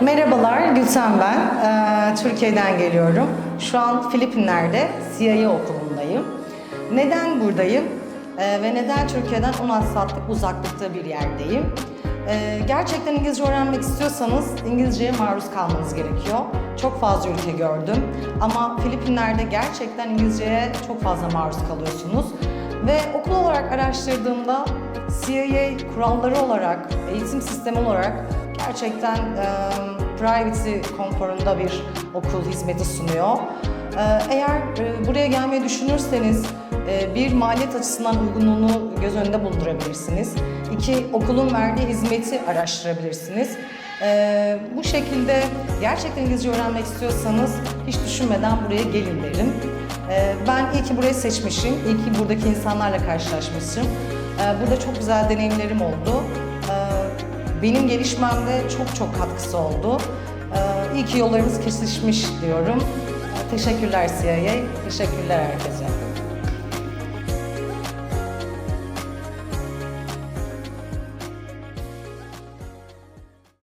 Merhabalar, Gülten ben. Ee, Türkiye'den geliyorum. Şu an Filipinler'de CIA okulundayım. Neden buradayım? Ee, ve neden Türkiye'den 16 saatlik uzaklıkta bir yerdeyim? Ee, gerçekten İngilizce öğrenmek istiyorsanız İngilizceye maruz kalmanız gerekiyor. Çok fazla ülke gördüm ama Filipinler'de gerçekten İngilizceye çok fazla maruz kalıyorsunuz. Ve okul olarak araştırdığımda CIA kuralları olarak, eğitim sistemi olarak gerçekten e, privacy konforunda bir okul hizmeti sunuyor. E, eğer e, buraya gelmeyi düşünürseniz e, bir maliyet açısından uygunluğunu göz önünde bulundurabilirsiniz. İki, okulun verdiği hizmeti araştırabilirsiniz. E, bu şekilde gerçekten İngilizce öğrenmek istiyorsanız hiç düşünmeden buraya gelin derim. E, ben iyi ki burayı seçmişim, iyi ki buradaki insanlarla karşılaşmışım. E, burada çok güzel deneyimlerim oldu. Benim gelişmemde çok çok katkısı oldu. Ee, iyi ki yollarımız kesişmiş diyorum. Teşekkürler CIA, teşekkürler herkese.